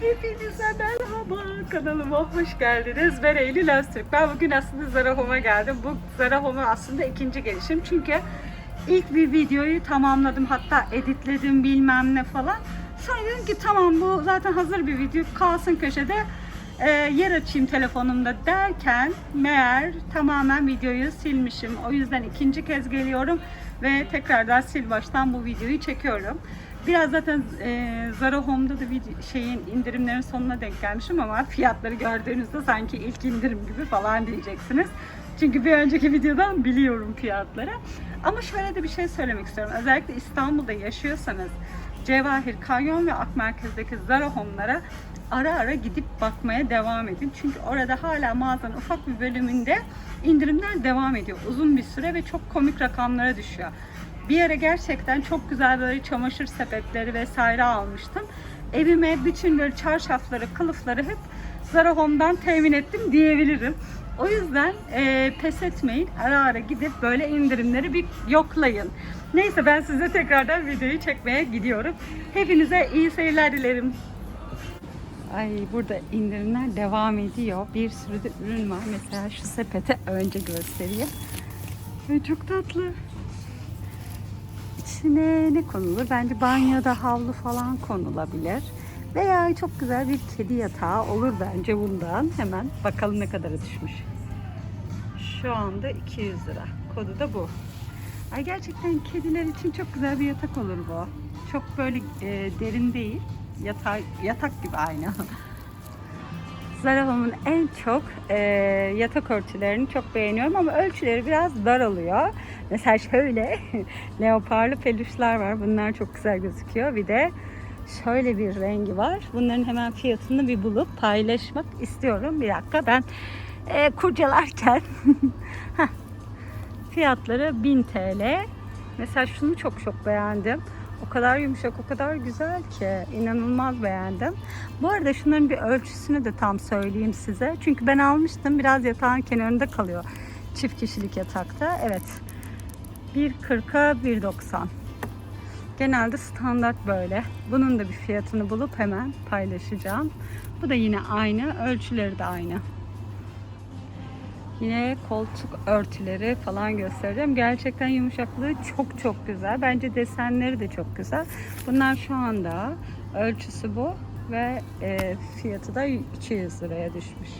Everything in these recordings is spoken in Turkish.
Hepinize merhaba. Kanalıma hoş geldiniz. Ben Eylül Öztürk. Ben bugün aslında Zara Home'a geldim. Bu Zara Home'a aslında ikinci gelişim. Çünkü ilk bir videoyu tamamladım. Hatta editledim bilmem ne falan. Sonra dedim ki tamam bu zaten hazır bir video. Kalsın köşede. Ee, yer açayım telefonumda derken meğer tamamen videoyu silmişim. O yüzden ikinci kez geliyorum ve tekrardan sil baştan bu videoyu çekiyorum. Biraz zaten e, Zara Home'da da bir şeyin indirimlerin sonuna denk gelmişim ama fiyatları gördüğünüzde sanki ilk indirim gibi falan diyeceksiniz. Çünkü bir önceki videodan biliyorum fiyatları. Ama şöyle de bir şey söylemek istiyorum. Özellikle İstanbul'da yaşıyorsanız Cevahir, Kanyon ve Ak Merkez'deki Zara Home'lara ara ara gidip bakmaya devam edin. Çünkü orada hala mağazanın ufak bir bölümünde indirimler devam ediyor. Uzun bir süre ve çok komik rakamlara düşüyor. Bir yere gerçekten çok güzel böyle çamaşır sepetleri vesaire almıştım. Evime bütün böyle çarşafları, kılıfları hep Zara Home'dan temin ettim diyebilirim. O yüzden e, pes etmeyin. Ara ara gidip böyle indirimleri bir yoklayın. Neyse ben size tekrardan videoyu çekmeye gidiyorum. Hepinize iyi seyirler dilerim. Ay burada indirimler devam ediyor. Bir sürü de ürün var. Mesela şu sepete önce göstereyim. Ay, çok tatlı. İçine ne konulur? Bence banyoda havlu falan konulabilir. Veya çok güzel bir kedi yatağı olur bence bundan. Hemen bakalım ne kadara düşmüş. Şu anda 200 lira. Kodu da bu. Ay gerçekten kediler için çok güzel bir yatak olur bu. Çok böyle e, derin değil. Yatağı, yatak gibi aynı. Zara Home'un en çok e, yatak örtülerini çok beğeniyorum ama ölçüleri biraz dar oluyor. Mesela şöyle leoparlı peluşlar var. Bunlar çok güzel gözüküyor. Bir de şöyle bir rengi var. Bunların hemen fiyatını bir bulup paylaşmak istiyorum. Bir dakika ben e, kurcalarken fiyatları 1000 TL. Mesela şunu çok çok beğendim. O kadar yumuşak, o kadar güzel ki inanılmaz beğendim. Bu arada şunların bir ölçüsünü de tam söyleyeyim size. Çünkü ben almıştım. Biraz yatağın kenarında kalıyor. Çift kişilik yatakta. Evet. 1.40'a 1.90. Genelde standart böyle. Bunun da bir fiyatını bulup hemen paylaşacağım. Bu da yine aynı. Ölçüleri de aynı. Yine koltuk örtüleri falan göstereceğim. Gerçekten yumuşaklığı çok çok güzel. Bence desenleri de çok güzel. Bunlar şu anda ölçüsü bu ve e, fiyatı da 200 liraya düşmüş.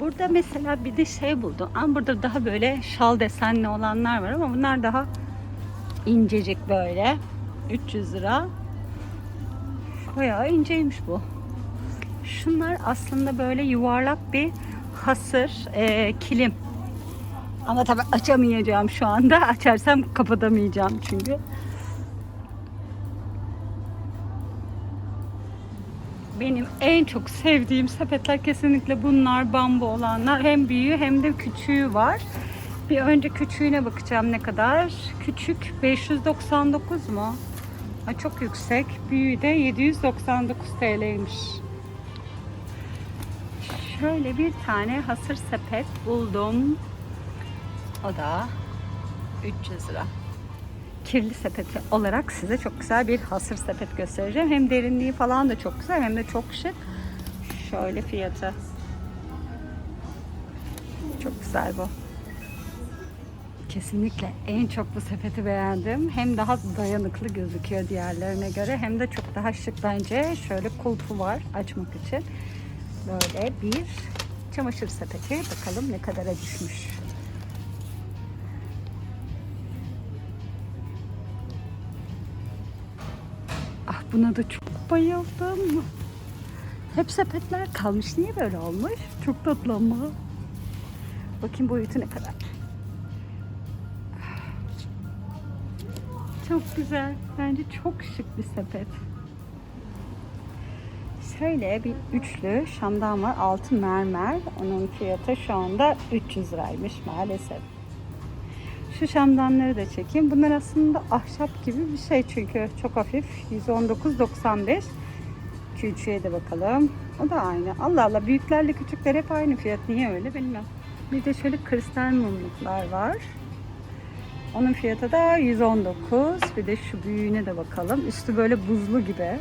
Burada mesela bir de şey buldum. Ama burada daha böyle şal desenli olanlar var ama bunlar daha incecik böyle. 300 lira. Bayağı inceymiş bu. Şunlar aslında böyle yuvarlak bir hasır e, kilim. Ama tabii açamayacağım şu anda. Açarsam kapatamayacağım çünkü. Benim en çok sevdiğim sepetler kesinlikle bunlar bambu olanlar. Hem büyüğü hem de küçüğü var. Bir önce küçüğüne bakacağım ne kadar. Küçük 599 mu? Ay çok yüksek. Büyüğü de 799 TL'ymiş. Şöyle bir tane hasır sepet buldum. O da 300 lira. Kirli sepeti olarak size çok güzel bir hasır sepet göstereceğim. Hem derinliği falan da çok güzel hem de çok şık. Şöyle fiyatı. Çok güzel bu. Kesinlikle en çok bu sepeti beğendim. Hem daha dayanıklı gözüküyor diğerlerine göre hem de çok daha şık bence. Şöyle kulpu var açmak için. Böyle bir çamaşır sepeti. Bakalım ne kadara düşmüş. Ah buna da çok bayıldım. Hep sepetler kalmış. Niye böyle olmuş? Çok tatlı ama. Bakayım boyutu ne kadar. Çok güzel. Bence çok şık bir sepet. Şöyle bir üçlü şamdan var. Altı mermer. Onun fiyatı şu anda 300 liraymış maalesef. Şu şamdanları da çekeyim. Bunlar aslında ahşap gibi bir şey çünkü çok hafif. 119.95. Küçüğe de bakalım. O da aynı. Allah Allah büyüklerle küçükler hep aynı fiyat. Niye öyle bilmem. Bir de şöyle kristal mumluklar var. Onun fiyatı da 119. Bir de şu büyüğüne de bakalım. Üstü böyle buzlu gibi.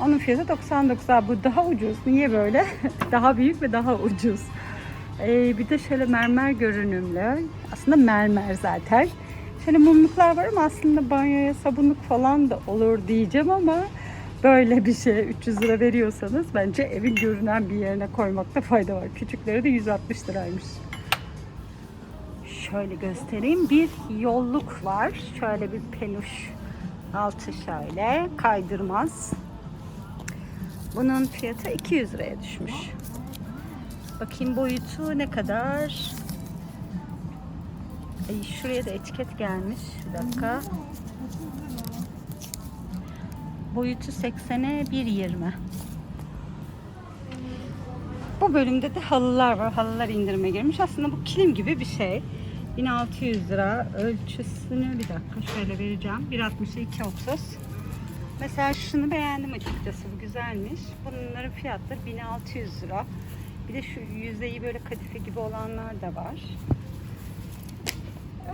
Onun fiyatı 99 lira. Bu daha ucuz. Niye böyle? daha büyük ve daha ucuz. Ee, bir de şöyle mermer görünümlü. Aslında mermer zaten. Şöyle mumluklar var ama aslında banyoya sabunluk falan da olur diyeceğim ama böyle bir şey 300 lira veriyorsanız bence evin görünen bir yerine koymakta fayda var. Küçükleri de 160 liraymış. Şöyle göstereyim. Bir yolluk var. Şöyle bir peluş. Altı şöyle. Kaydırmaz. Bunun fiyatı 200 liraya düşmüş. Bakayım boyutu ne kadar? Ay şuraya da etiket gelmiş. Bir dakika. Boyutu 80'e 1.20. Bu bölümde de halılar var. Halılar indirime girmiş. Aslında bu kilim gibi bir şey. 1600 lira. Ölçüsünü bir dakika şöyle vereceğim. 1.62 30. Mesela şunu beğendim açıkçası. Bu güzelmiş. Bunların fiyatları 1600 lira. Bir de şu yüzeyi böyle kadife gibi olanlar da var.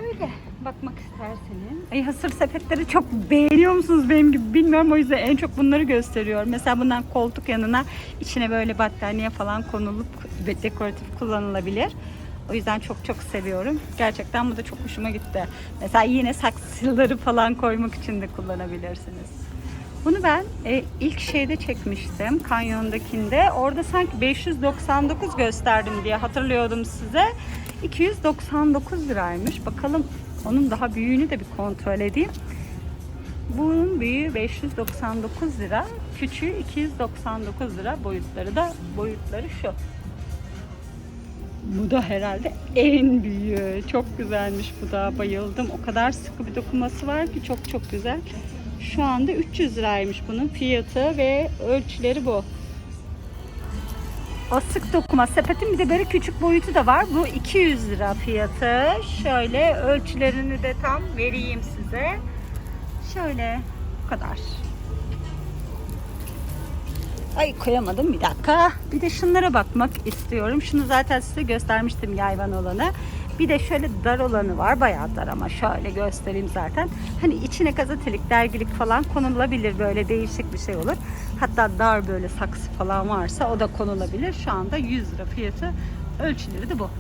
Öyle bakmak isterseniz. Ay hasır sepetleri çok beğeniyor musunuz benim gibi bilmiyorum o yüzden en çok bunları gösteriyorum. Mesela bundan koltuk yanına içine böyle battaniye falan konulup dekoratif kullanılabilir. O yüzden çok çok seviyorum. Gerçekten bu da çok hoşuma gitti. Mesela yine saksıları falan koymak için de kullanabilirsiniz. Bunu ben e, ilk şeyde çekmiştim. Kanyondakinde. Orada sanki 599 gösterdim diye hatırlıyordum size. 299 liraymış. Bakalım onun daha büyüğünü de bir kontrol edeyim. Bunun büyüğü 599 lira. Küçüğü 299 lira. Boyutları da boyutları şu. Bu da herhalde en büyüğü. Çok güzelmiş bu da. Bayıldım. O kadar sıkı bir dokunması var ki çok çok güzel. Şu anda 300 liraymış bunun fiyatı ve ölçüleri bu. O sık dokuma sepetin bir de böyle küçük boyutu da var. Bu 200 lira fiyatı. Şöyle ölçülerini de tam vereyim size. Şöyle bu kadar. Ay koyamadım bir dakika. Bir de şunlara bakmak istiyorum. Şunu zaten size göstermiştim yayvan olanı. Bir de şöyle dar olanı var. Bayağı dar ama şöyle göstereyim zaten. Hani içine gazetelik, dergilik falan konulabilir. Böyle değişik bir şey olur. Hatta dar böyle saksı falan varsa o da konulabilir. Şu anda 100 lira fiyatı. Ölçüleri de bu.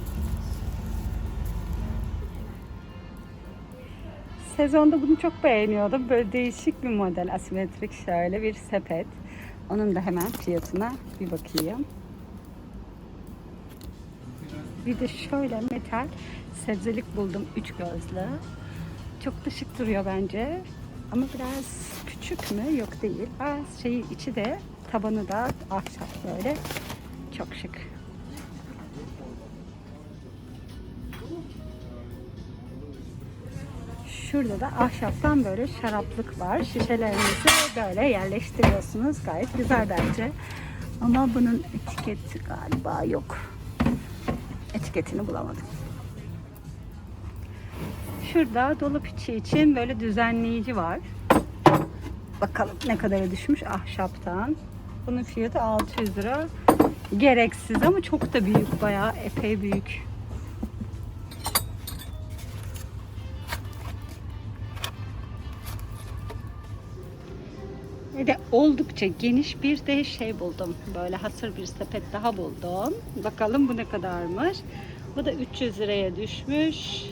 Sezonda bunu çok beğeniyordum. Böyle değişik bir model. Asimetrik şöyle bir sepet. Onun da hemen fiyatına bir bakayım. Bir de şöyle metal sebzelik buldum. Üç gözlü. Çok da şık duruyor bence. Ama biraz küçük mü? Yok değil. Az şeyi içi de tabanı da ahşap böyle. Çok şık. Şurada da ahşaptan böyle şaraplık var. Şişelerinizi böyle yerleştiriyorsunuz. Gayet güzel bence. Ama bunun etiketi galiba yok. Etiketini bulamadım. Şurada dolap içi için böyle düzenleyici var. Bakalım ne kadara düşmüş ahşaptan. Bunun fiyatı 600 lira. Gereksiz ama çok da büyük. Bayağı epey büyük. Oldukça geniş bir de şey buldum. Böyle hasır bir sepet daha buldum. Bakalım bu ne kadarmış. Bu da 300 liraya düşmüş.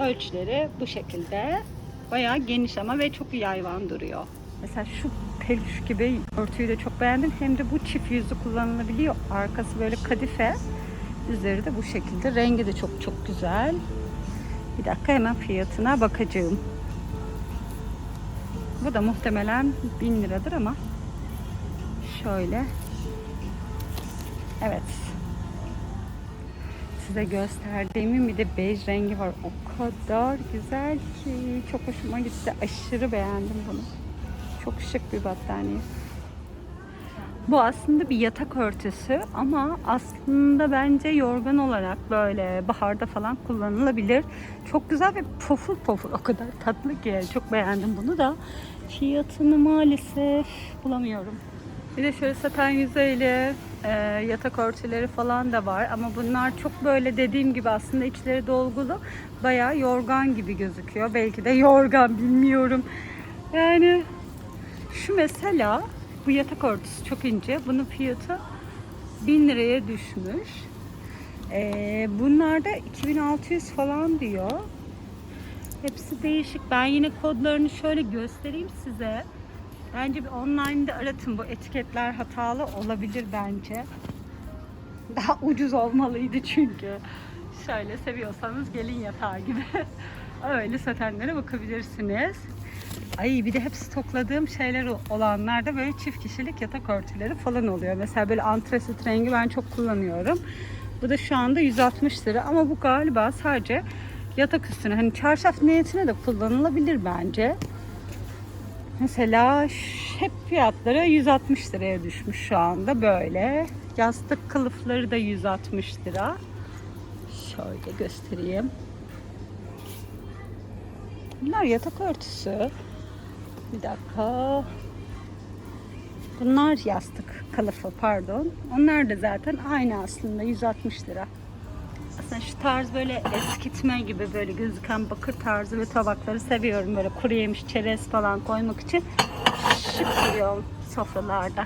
Ölçüleri bu şekilde. Bayağı geniş ama ve çok yayvan duruyor. Mesela şu peluş gibi örtüyü de çok beğendim. Hem de bu çift yüzlü kullanılabiliyor. Arkası böyle kadife. Üzeri de bu şekilde. Rengi de çok çok güzel. Bir dakika hemen fiyatına bakacağım. Bu da muhtemelen 1000 liradır ama şöyle evet size gösterdiğimin bir de bej rengi var. O kadar güzel ki çok hoşuma gitti. Aşırı beğendim bunu. Çok şık bir battaniye. Bu aslında bir yatak örtüsü ama aslında bence yorgan olarak böyle baharda falan kullanılabilir. Çok güzel ve pofur pofur o kadar tatlı ki çok beğendim bunu da. Fiyatını maalesef bulamıyorum. Bir de şöyle saten yüzeyli e, yatak örtüleri falan da var ama bunlar çok böyle dediğim gibi aslında içleri dolgulu. Bayağı yorgan gibi gözüküyor. Belki de yorgan bilmiyorum. Yani şu mesela Bu yatak örtüsü çok ince. Bunun fiyatı 1000 liraya düşmüş. Ee, bunlar da 2600 falan diyor. Hepsi değişik. Ben yine kodlarını şöyle göstereyim size. Bence bir online'da aratın. Bu etiketler hatalı olabilir bence. Daha ucuz olmalıydı çünkü. Şöyle seviyorsanız gelin yatağı gibi. Öyle satenlere bakabilirsiniz. Ay bir de hep stokladığım şeyler olanlar da böyle çift kişilik yatak örtüleri falan oluyor. Mesela böyle antresit rengi ben çok kullanıyorum. Bu da şu anda 160 lira ama bu galiba sadece yatak üstüne hani çarşaf niyetine de kullanılabilir bence. Mesela hep fiyatları 160 liraya düşmüş şu anda böyle. Yastık kılıfları da 160 lira. Şöyle göstereyim. Bunlar yatak örtüsü. Bir dakika. Bunlar yastık kılıfı pardon. Onlar da zaten aynı aslında 160 lira. Aslında şu tarz böyle eskitme gibi böyle gözüken bakır tarzı ve tabakları seviyorum. Böyle kuru yemiş, çerez falan koymak için şık duruyor sofralarda.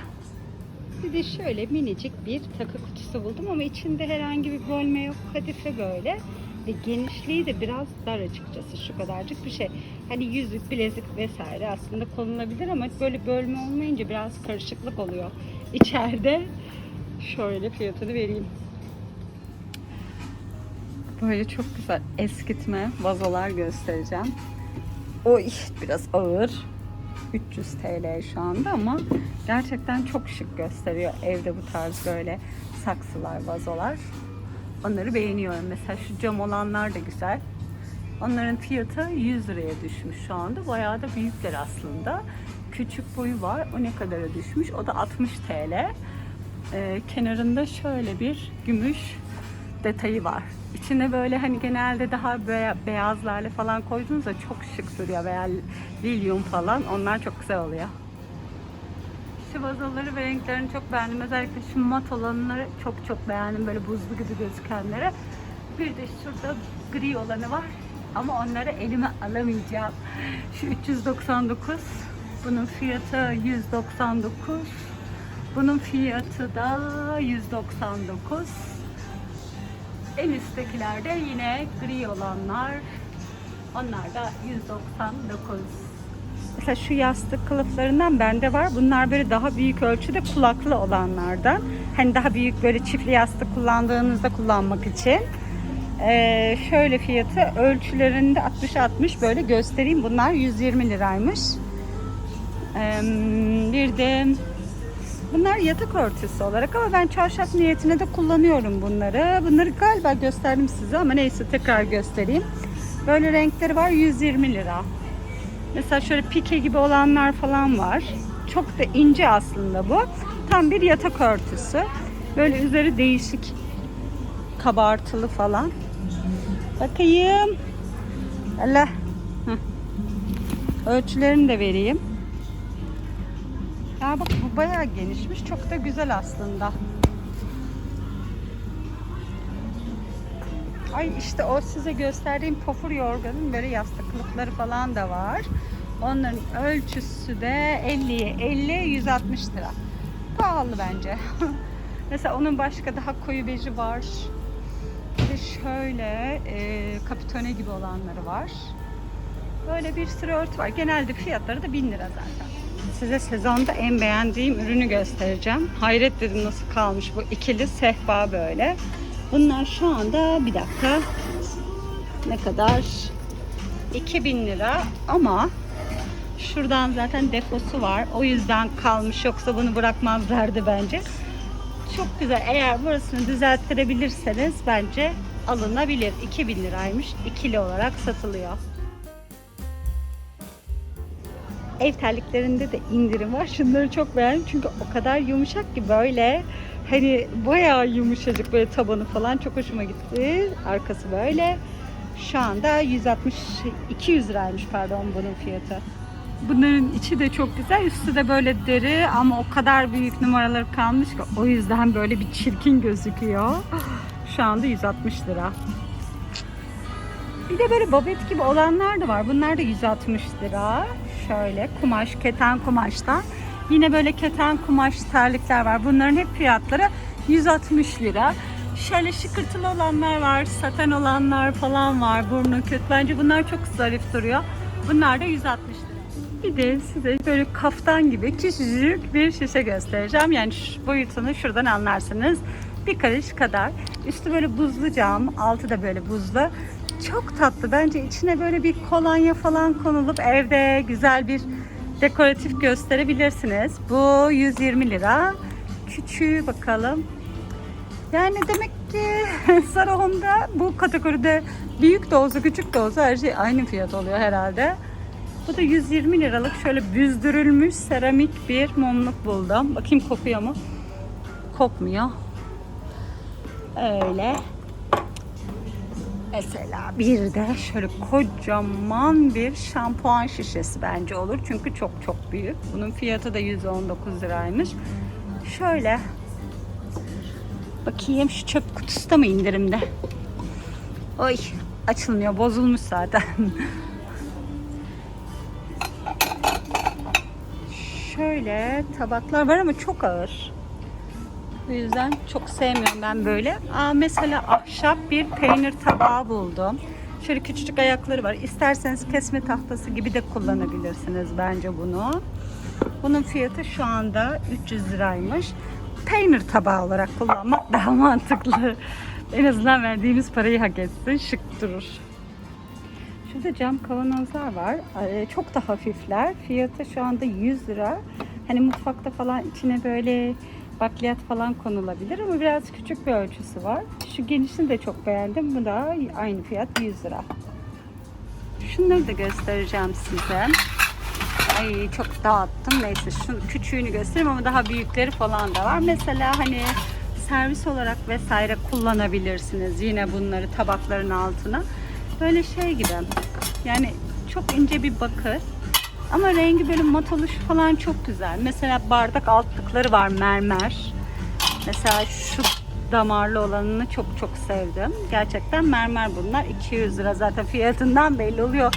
Bir de şöyle minicik bir takı kutusu buldum ama içinde herhangi bir bölme yok. Kadife böyle. Ve genişliği de biraz dar açıkçası şu kadarcık bir şey. Hani yüzük, bilezik vesaire aslında konulabilir ama böyle bölme olmayınca biraz karışıklık oluyor. İçeride şöyle fiyatını vereyim. Böyle çok güzel eskitme vazolar göstereceğim. Oy biraz ağır. 300 TL şu anda ama gerçekten çok şık gösteriyor evde bu tarz böyle saksılar, vazolar. Onları beğeniyorum. Mesela şu cam olanlar da güzel. Onların fiyatı 100 liraya düşmüş şu anda. Bayağı da büyükler aslında. Küçük boyu var. O ne kadara düşmüş? O da 60 TL. Ee, kenarında şöyle bir gümüş detayı var. İçine böyle hani genelde daha be- beyazlarla falan koyduğunuzda çok şık duruyor veya lilyum falan. Onlar çok güzel oluyor. Şu vazoları ve renklerini çok beğendim. Özellikle şu mat olanları çok çok beğendim. Böyle buzlu gibi gözükenlere. Bir de şurada gri olanı var. Ama onları elime alamayacağım. Şu 399. Bunun fiyatı 199. Bunun fiyatı da 199. En üsttekiler de yine gri olanlar. Onlar da 199. Mesela şu yastık kılıflarından bende var. Bunlar böyle daha büyük ölçüde kulaklı olanlardan. Hani daha büyük böyle çiftli yastık kullandığınızda kullanmak için. Ee, şöyle fiyatı ölçülerinde 60-60 böyle göstereyim. Bunlar 120 liraymış. Ee, bir de bunlar yatak örtüsü olarak ama ben çarşaf niyetine de kullanıyorum bunları. Bunları galiba gösterdim size ama neyse tekrar göstereyim. Böyle renkleri var 120 lira. Mesela şöyle pike gibi olanlar falan var. Çok da ince aslında bu. Tam bir yatak örtüsü. Böyle üzeri değişik kabartılı falan. Bakayım. Allah. Ölçülerini de vereyim. Ya bak bu bayağı genişmiş. Çok da güzel aslında. Ay işte o size gösterdiğim pofur yorganın böyle yastıklıkları falan da var. Onların ölçüsü de 50'ye 50 160 lira. Pahalı bence. Mesela onun başka daha koyu beji var. Bir de şöyle e, kapitone gibi olanları var. Böyle bir sürü örtü var. Genelde fiyatları da 1000 lira zaten. Size sezonda en beğendiğim ürünü göstereceğim. Hayret dedim nasıl kalmış bu ikili sehpa böyle. Bunlar şu anda bir dakika ne kadar 2000 lira ama şuradan zaten defosu var. O yüzden kalmış yoksa bunu bırakmazlardı bence. Çok güzel. Eğer burasını düzelttirebilirseniz bence alınabilir. 2000 liraymış. İkili olarak satılıyor. Ev terliklerinde de indirim var. Şunları çok beğendim çünkü o kadar yumuşak ki böyle hani bayağı yumuşacık böyle tabanı falan çok hoşuma gitti. Arkası böyle. Şu anda 160 200 liraymış pardon bunun fiyatı. Bunların içi de çok güzel. Üstü de böyle deri ama o kadar büyük numaraları kalmış ki o yüzden böyle bir çirkin gözüküyor. Şu anda 160 lira. Bir de böyle babet gibi olanlar da var. Bunlar da 160 lira. Şöyle kumaş, keten kumaştan. Yine böyle keten kumaş terlikler var. Bunların hep fiyatları 160 lira. Şöyle şıkırtılı olanlar var, saten olanlar falan var. Burnu kötü. Bence bunlar çok zarif duruyor. Bunlar da 160 lira. Bir de size böyle kaftan gibi küçücük bir şişe göstereceğim. Yani şu boyutunu şuradan anlarsınız. Bir karış kadar. Üstü böyle buzlu cam, altı da böyle buzlu. Çok tatlı. Bence içine böyle bir kolonya falan konulup evde güzel bir dekoratif gösterebilirsiniz. Bu 120 lira. Küçüğü bakalım. Yani demek ki Zara bu kategoride büyük de olsa küçük de olsa her şey aynı fiyat oluyor herhalde. Bu da 120 liralık şöyle büzdürülmüş seramik bir mumluk buldum. Bakayım kokuyor mu? Kokmuyor. Öyle. Mesela bir de şöyle kocaman bir şampuan şişesi bence olur. Çünkü çok çok büyük. Bunun fiyatı da 119 liraymış. Şöyle Bakayım şu çöp kutusu da mı indirimde? Oy açılmıyor bozulmuş zaten. Şöyle tabaklar var ama çok ağır. Bu yüzden çok sevmiyorum ben böyle. Aa, mesela ahşap bir peynir tabağı buldum. Şöyle küçücük ayakları var. İsterseniz kesme tahtası gibi de kullanabilirsiniz bence bunu. Bunun fiyatı şu anda 300 liraymış. Peynir tabağı olarak kullanmak daha mantıklı. En azından verdiğimiz parayı hak etsin. Şık durur. Şurada cam kavanozlar var. Ee, Çok da hafifler. Fiyatı şu anda 100 lira. Hani mutfakta falan içine böyle bakliyat falan konulabilir ama biraz küçük bir ölçüsü var. Şu genişini de çok beğendim. Bu da aynı fiyat 100 lira. Şunları da göstereceğim size. Ay çok dağıttım. Neyse şu küçüğünü göstereyim ama daha büyükleri falan da var. Mesela hani servis olarak vesaire kullanabilirsiniz. Yine bunları tabakların altına. Böyle şey gibi. Yani çok ince bir bakır. Ama rengi böyle mat oluşu falan çok güzel. Mesela bardak altlıkları var mermer. Mesela şu damarlı olanını çok çok sevdim. Gerçekten mermer bunlar. 200 lira zaten fiyatından belli oluyor.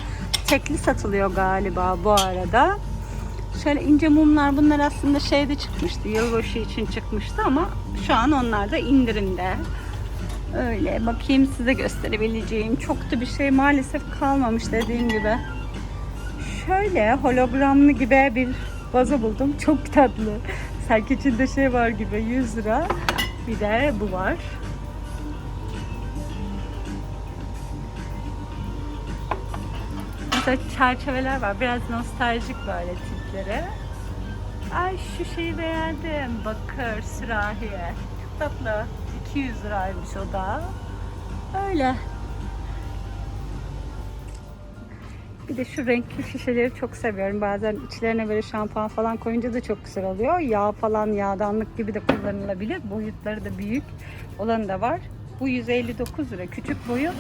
Tekli satılıyor galiba bu arada. Şöyle ince mumlar bunlar aslında şeyde çıkmıştı. Yılbaşı için çıkmıştı ama şu an onlar da indirimde. Öyle bakayım size gösterebileceğim. Çok da bir şey maalesef kalmamış dediğim gibi. Şöyle hologramlı gibi bir vazo buldum. Çok tatlı. Sanki içinde şey var gibi 100 lira. Bir de bu var. Mesela çerçeveler var. Biraz nostaljik böyle tipleri. Ay şu şeyi beğendim. Bakır sürahiye. Çok tatlı. 200 liraymış o da. Öyle. Bir de şu renkli şişeleri çok seviyorum. Bazen içlerine böyle şampuan falan koyunca da çok güzel oluyor. Yağ falan yağdanlık gibi de kullanılabilir. Boyutları da büyük olan da var. Bu 159 lira. Küçük boyu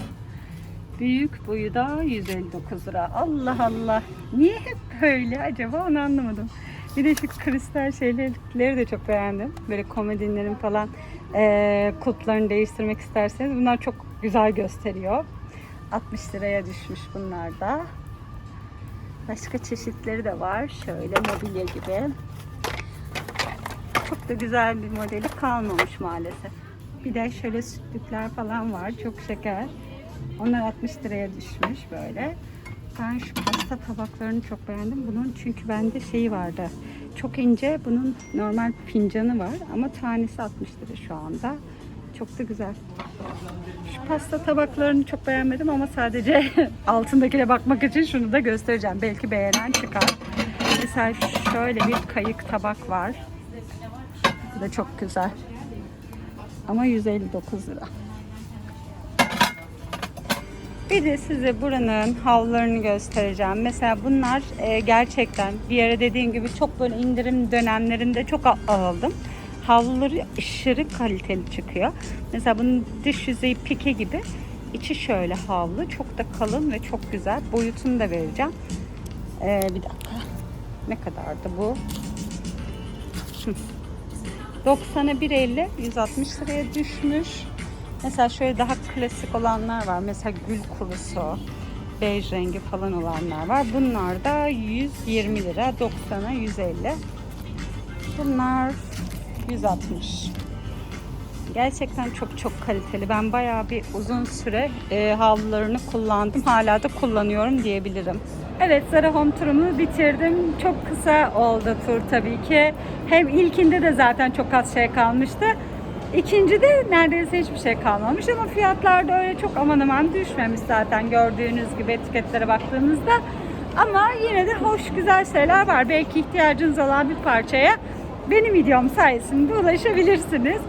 Büyük boyu da 159 lira. Allah Allah. Niye hep böyle acaba onu anlamadım. Bir de şu kristal şeyleri de çok beğendim. Böyle komedinlerin falan eee kulplarını değiştirmek isterseniz bunlar çok güzel gösteriyor. 60 liraya düşmüş bunlar da. Başka çeşitleri de var. Şöyle mobilya gibi. Çok da güzel bir modeli kalmamış maalesef. Bir de şöyle sütlükler falan var. Çok şeker. Onlar 60 liraya düşmüş böyle. Ben şu pasta tabaklarını çok beğendim. Bunun çünkü bende şeyi vardı. Çok ince. Bunun normal fincanı var ama tanesi 60 lira şu anda. Çok da güzel. Şu pasta tabaklarını çok beğenmedim ama sadece altındakine bakmak için şunu da göstereceğim. Belki beğenen çıkar. Mesela şöyle bir kayık tabak var. Bu da çok güzel. Ama 159 lira. Bir de size buranın havlularını göstereceğim. Mesela bunlar e, gerçekten bir yere dediğim gibi çok böyle indirim dönemlerinde çok aldım. Havluları aşırı kaliteli çıkıyor. Mesela bunun dış yüzeyi pike gibi. içi şöyle havlu. Çok da kalın ve çok güzel. Boyutunu da vereceğim. E, bir dakika. Ne kadardı bu? Hı. 90'a 1.50 160 liraya düşmüş. Mesela şöyle daha klasik olanlar var. Mesela gül kurusu, bej rengi falan olanlar var. Bunlar da 120 lira, 90'a 150. Bunlar 160. Gerçekten çok çok kaliteli. Ben bayağı bir uzun süre e, havlularını kullandım. Hala da kullanıyorum diyebilirim. Evet Zara Home turumu bitirdim. Çok kısa oldu tur tabii ki. Hem ilkinde de zaten çok az şey kalmıştı. İkincide neredeyse hiçbir şey kalmamış ama fiyatlar da öyle çok aman aman düşmemiş zaten gördüğünüz gibi etiketlere baktığınızda. Ama yine de hoş güzel şeyler var. Belki ihtiyacınız olan bir parçaya benim videom sayesinde ulaşabilirsiniz.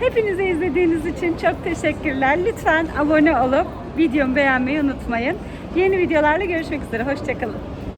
Hepinize izlediğiniz için çok teşekkürler. Lütfen abone olup videomu beğenmeyi unutmayın. Yeni videolarla görüşmek üzere. Hoşçakalın.